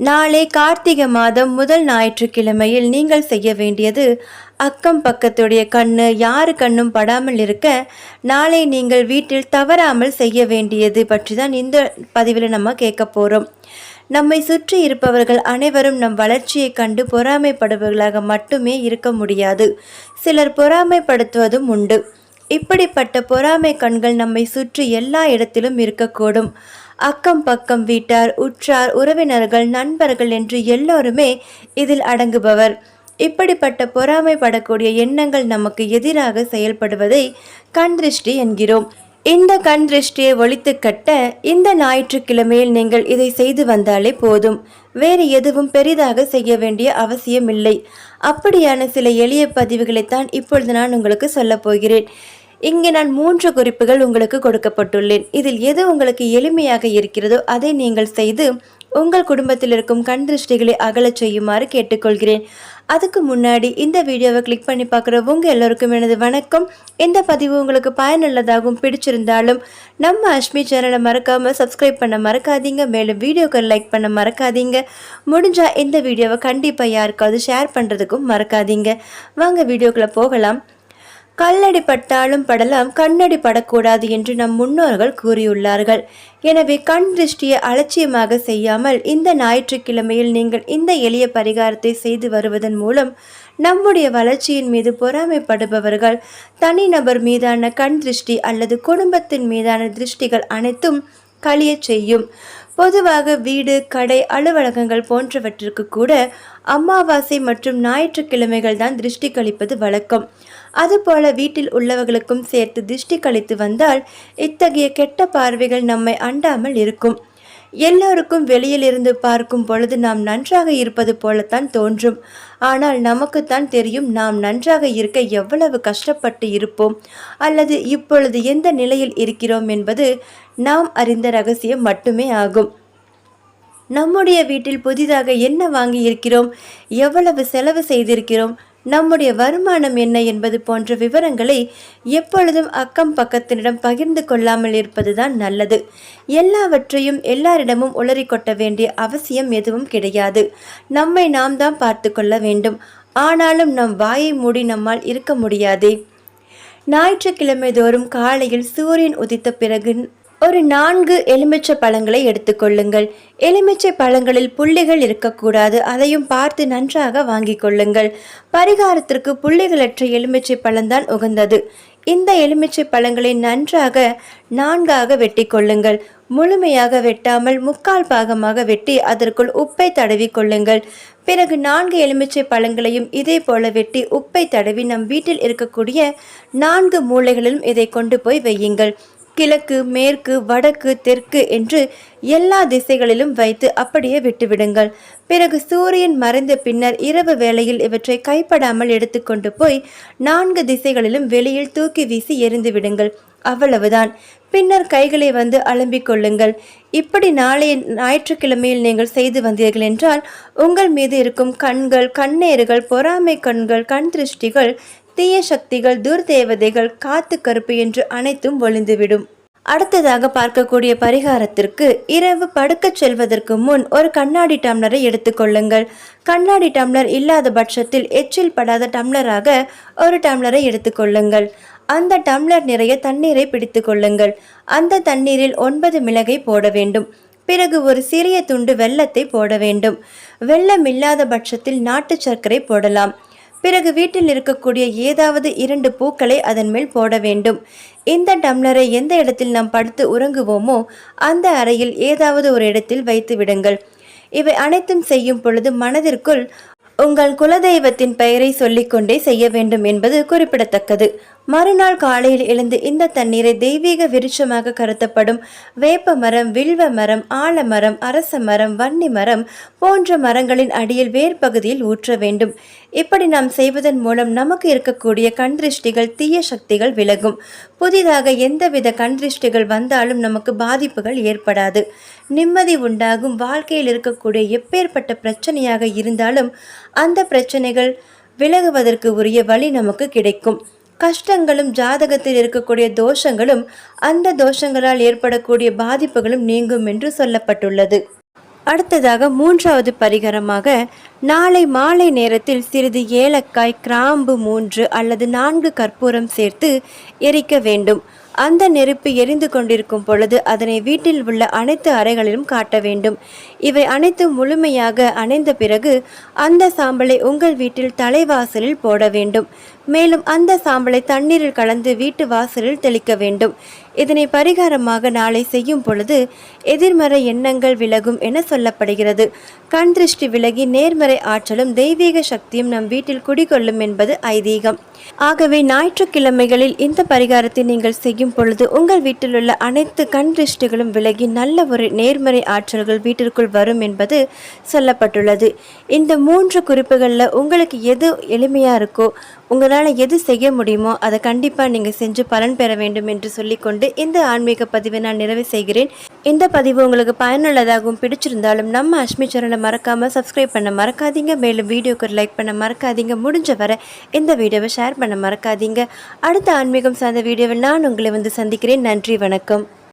நாளை கார்த்திகை மாதம் முதல் ஞாயிற்றுக்கிழமையில் நீங்கள் செய்ய வேண்டியது அக்கம் பக்கத்துடைய கண்ணு யாரு கண்ணும் படாமல் இருக்க நாளை நீங்கள் வீட்டில் தவறாமல் செய்ய வேண்டியது பற்றி தான் இந்த பதிவில் நம்ம கேட்க போகிறோம் நம்மை சுற்றி இருப்பவர்கள் அனைவரும் நம் வளர்ச்சியை கண்டு பொறாமைப்படுபவர்களாக மட்டுமே இருக்க முடியாது. சிலர் பொறாமைப்படுத்துவதும் உண்டு. இப்படிப்பட்ட பொறாமை கண்கள் நம்மை சுற்றி எல்லா இடத்திலும் இருக்கக்கூடும். அக்கம் பக்கம் வீட்டார் உற்றார் உறவினர்கள் நண்பர்கள் என்று எல்லோருமே இதில் அடங்குபவர். இப்படிப்பட்ட பொறாமைப்படக்கூடிய எண்ணங்கள் நமக்கு எதிராக செயல்படுவதை கண் திருஷ்டி என்கிறோம். இந்த கண் திருஷ்டியை ஒழித்து கட்ட இந்த ஞாயிற்றுக்கிழமையில் நீங்கள் இதை செய்து வந்தாலே போதும். வேறு எதுவும் பெரிதாக செய்ய வேண்டிய அவசியமில்லை. அப்படியான சில எளிய பதிவுகளைத்தான் இப்பொழுது நான் உங்களுக்கு சொல்லப் போகிறேன். இங்கே நான் மூன்று குறிப்புகள் உங்களுக்கு கொடுக்கப்பட்டுள்ளேன். இதில் எது உங்களுக்கு எளிமையாக இருக்கிறதோ அதை நீங்கள் செய்து உங்கள் குடும்பத்தில் இருக்கும் கண் திருஷ்டிகளை அகலச் செய்யுமாறு கேட்டுக்கொள்கிறேன். அதுக்கு முன்னாடி இந்த வீடியோவை கிளிக் பண்ணி பார்க்குற உங்கள் எல்லோருக்கும் எனது வணக்கம். இந்த பதிவு உங்களுக்கு பயனுள்ளதாகவும் பிடிச்சிருந்தாலும் நம்ம அஷ்மி சேனலை மறக்காமல் சப்ஸ்கிரைப் பண்ண மறக்காதீங்க. மேலும் வீடியோக்கள் லைக் பண்ண மறக்காதீங்க. முடிஞ்சால் இந்த வீடியோவை கண்டிப்பாக யாருக்காவது ஷேர் பண்ணுறதுக்கும் மறக்காதீங்க. வாங்க வீடியோக்குள்ளே போகலாம். கல்லடி பட்டாலும் படலாம் கண்ணடி படக்கூடாது என்று நம் முன்னோர்கள் கூறியுள்ளார்கள். எனவே கண் திருஷ்டியை அலட்சியமாக செய்யாமல் இந்த ஞாயிற்றுக்கிழமையில் நீங்கள் இந்த எளிய பரிகாரத்தை செய்து வருவதன் மூலம் நம்முடைய வளர்ச்சியின் மீது பொறாமைப்படுபவர்கள் தனிநபர் மீதான கண் திருஷ்டி அல்லது குடும்பத்தின் மீதான திருஷ்டிகள் அனைத்தும் கழியச் செய்யும். பொதுவாக வீடு கடை அலுவலகங்கள் போன்றவற்றிற்கு கூட அமாவாசை மற்றும் ஞாயிற்றுக்கிழமைகள் தான் திருஷ்டி கழிப்பது வழக்கம். அதுபோல வீட்டில் உள்ளவர்களுக்கும் சேர்த்து திருஷ்டி கழித்து வந்தால் இத்தகைய கெட்ட பார்வைகள் நம்மை அண்டாமல் இருக்கும். எல்லோருக்கும் வெளியில் இருந்து பார்க்கும் பொழுது நாம் நன்றாக இருப்பது போலத்தான் தோன்றும். ஆனால் நமக்குத்தான் தெரியும் நாம் நன்றாக இருக்க எவ்வளவு கஷ்டப்பட்டு இருப்போம். அல்லது இப்பொழுது எந்த நிலையில் இருக்கிறோம் என்பது நாம் அறிந்த ரகசியம் மட்டுமே ஆகும். நம்முடைய வீட்டில் புதிதாக என்ன வாங்கி இருக்கிறோம் எவ்வளவு செலவு செய்திருக்கிறோம்? நம்முடைய வருமானம் என்ன என்பது போன்ற விவரங்களை எப்பொழுதும் அக்கம் பக்கத்தினிடம் பகிர்ந்து கொள்ளாமல் இருப்பதுதான் நல்லது. எல்லாவற்றையும் எல்லாரிடமும் உளறிக்கொட்ட வேண்டிய அவசியம் எதுவும் கிடையாது. நம்மை நாம் தான் பார்த்து கொள்ள வேண்டும். ஆனாலும் நம் வாயை மூடி நம்மால் இருக்க முடியாதே. ஞாயிற்றுக்கிழமை தோறும் காலையில் சூரியன் உதித்த பிறகு ஒரு நான்கு எலுமிச்சை பழங்களை எடுத்துக்கொள்ளுங்கள் எலுமிச்சை பழங்களில் புள்ளிகள் இருக்கக்கூடாது. அதையும் பார்த்து நன்றாக வாங்கிக் கொள்ளுங்கள். பரிகாரத்திற்கு புள்ளிகளற்ற எலுமிச்சை பழம்தான் உகந்தது. இந்த எலுமிச்சை பழங்களை நன்றாக நான்காக வெட்டி கொள்ளுங்கள். முழுமையாக வெட்டாமல் முக்கால் பாகமாக வெட்டி அதற்குள் உப்பை தடவி கொள்ளுங்கள். பிறகு நான்கு எலுமிச்சை பழங்களையும் இதே போல வெட்டி உப்பை தடவி நம் வீட்டில் இருக்கக்கூடிய நான்கு மூளைகளிலும் இதை கொண்டு போய் வையுங்கள். கிழக்கு மேற்கு வடக்கு தெற்கு என்று எல்லா திசைகளிலும் வைத்து அப்படியே விட்டுவிடுங்கள். பிறகு சூரியன் மறைந்த பின்னர் இரவு வேளையில் இவற்றை கைப்படாமல் எடுத்துக்கொண்டு போய் நான்கு திசைகளிலும் வெளியில் தூக்கி வீசி எரிந்து விடுங்கள். அவ்வளவுதான். பின்னர் கைகளை வந்து அலம்பிக் கொள்ளுங்கள். இப்படி நாளைய ஞாயிற்றுக்கிழமையில் நீங்கள் செய்து வந்தீர்கள் என்றால் உங்கள் மீது இருக்கும் கண்கள் கண்ணேறுகள் பொறாமை கண்கள் கண் திருஷ்டிகள் தீய சக்திகள் துர்தேவதைகள் காத்து கருப்பு என்று அனைத்தும் ஒளிந்துவிடும். அடுத்ததாக பார்க்கக்கூடிய பரிகாரத்திற்கு இரவு படுக்கச் செல்வதற்கு முன் ஒரு கண்ணாடி டம்ளரை எடுத்துக்கொள்ளுங்கள் கண்ணாடி டம்ளர் இல்லாத பட்சத்தில் எச்சில் படாத டம்ளராக ஒரு டம்ளரை எடுத்துக்கொள்ளுங்கள் அந்த டம்ளர் நிறைய தண்ணீரை பிடித்து கொள்ளுங்கள். அந்த தண்ணீரில் ஒன்பது மிளகை போட வேண்டும். பிறகு ஒரு சிறிய துண்டு வெள்ளத்தை போட வேண்டும். வெள்ளம் இல்லாத பட்சத்தில் நாட்டு சர்க்கரை போடலாம். பிறகு வீட்டில் இருக்கக்கூடிய ஏதாவது இரண்டு பூக்களை அதன் மேல் போட வேண்டும். இந்த டம்ளரை எந்த இடத்தில் நாம் படுத்து உறங்குவோமோ அந்த அறையில் ஏதாவது ஒரு இடத்தில் வைத்து விடுங்கள். இவை அனைத்தும் செய்யும் பொழுது மனதிற்குள் உங்கள் குலதெய்வத்தின் பெயரை சொல்லிக்கொண்டே செய்ய வேண்டும் என்பது குறிப்பிடத்தக்கது. மறுநாள் காலையில் எழுந்து இந்த தண்ணீரை தெய்வீக விருட்சமாக கருத்தப்படும் வேப்ப மரம் வில்வ மரம் ஆலமரம் அரச மரம் வன்னி மரம் போன்ற மரங்களின் அடியில் வேர் பகுதியில் ஊற்ற வேண்டும். இப்படி நாம் செய்வதன் மூலம் நமக்கு இருக்கக்கூடிய கண் திருஷ்டிகள் தீய சக்திகள் விலகும். புதிதாக எந்தவித கண் திருஷ்டிகள் வந்தாலும் நமக்கு பாதிப்புகள் ஏற்படாது. நிம்மதி உண்டாகும். வாழ்க்கையில் இருக்கக்கூடிய எப்பேற்பட்ட பிரச்சனையாக இருந்தாலும் அந்த பிரச்சனைகள் விலகுவதற்கு உரிய வழி நமக்கு கிடைக்கும். கஷ்டங்களும் ஜாதகத்தில் இருக்கக்கூடிய தோஷங்களும் அந்த தோஷங்களால் ஏற்படக்கூடிய பாதிப்புகளும் நீங்கும் என்று சொல்லப்பட்டுள்ளது. அடுத்ததாக மூன்றாவது பரிகாரமாக நாளை மாலை நேரத்தில் சிறிது ஏலக்காய் கிராம்பு மூன்று அல்லது நான்கு கற்பூரம் சேர்த்து எரிக்க வேண்டும். அந்த நெருப்பு எரிந்து கொண்டிருக்கும் பொழுது அதனை வீட்டில் உள்ள அனைத்து அறைகளிலும் காட்ட வேண்டும். இவை அனைத்தும் முழுமையாக அணைந்த பிறகு அந்த சாம்பலை உங்கள் வீட்டில் தலைவாசலில் போட வேண்டும். மேலும் அந்த சாம்பலை தண்ணீரில் கலந்து வீட்டு வாசலில் தெளிக்க வேண்டும். இதனை பரிகாரமாக நாளை செய்யும் பொழுது எதிர்மறை எண்ணங்கள் விலகும் என சொல்லப்படுகிறது. கண் திருஷ்டி விலகி நேர்மறை ஆற்றலும் தெய்வீக சக்தியும் நம் வீட்டில் குடிகொள்ளும் என்பது ஐதீகம். ஆகவே ஞாயிற்றுக்கிழமைகளில் இந்த பரிகாரத்தை நீங்கள் செய்யும் பொழுது உங்கள் வீட்டில் உள்ள அனைத்து கண் திருஷ்டிகளும் விலகி நல்ல ஒரு நேர்மறை ஆற்றல்கள் வீட்டிற்குள் வரும் என்பது சொல்லப்பட்டுள்ளது. இந்த மூன்று குறிப்புகளில் உங்களுக்கு எது எளிமையாக இருக்கோ உங்களால் எது செய்ய முடியுமோ அதை கண்டிப்பாக நீங்கள் செஞ்சு பலன் பெற வேண்டும் என்று சொல்லிக்கொண்டு இந்த ஆன்மீக பதிவை நான் நிறைவு செய்கிறேன். இந்த பதிவு உங்களுக்கு பயனுள்ளதாகவும் பிடிச்சிருந்தாலும் நம்ம அஷ்மி சேனலை மறக்காமல் சப்ஸ்கிரைப் பண்ண மறக்காதீங்க. மேலும் வீடியோக்கு லைக் பண்ண மறக்காதீங்க. முடிஞ்ச வரை இந்த வீடியோவை ஷேர் பண்ண மறக்காதீங்க. அடுத்த ஆன்மீகம் சார்ந்த வீடியோவை நான் உங்களை வந்து சந்திக்கிறேன். நன்றி வணக்கம்.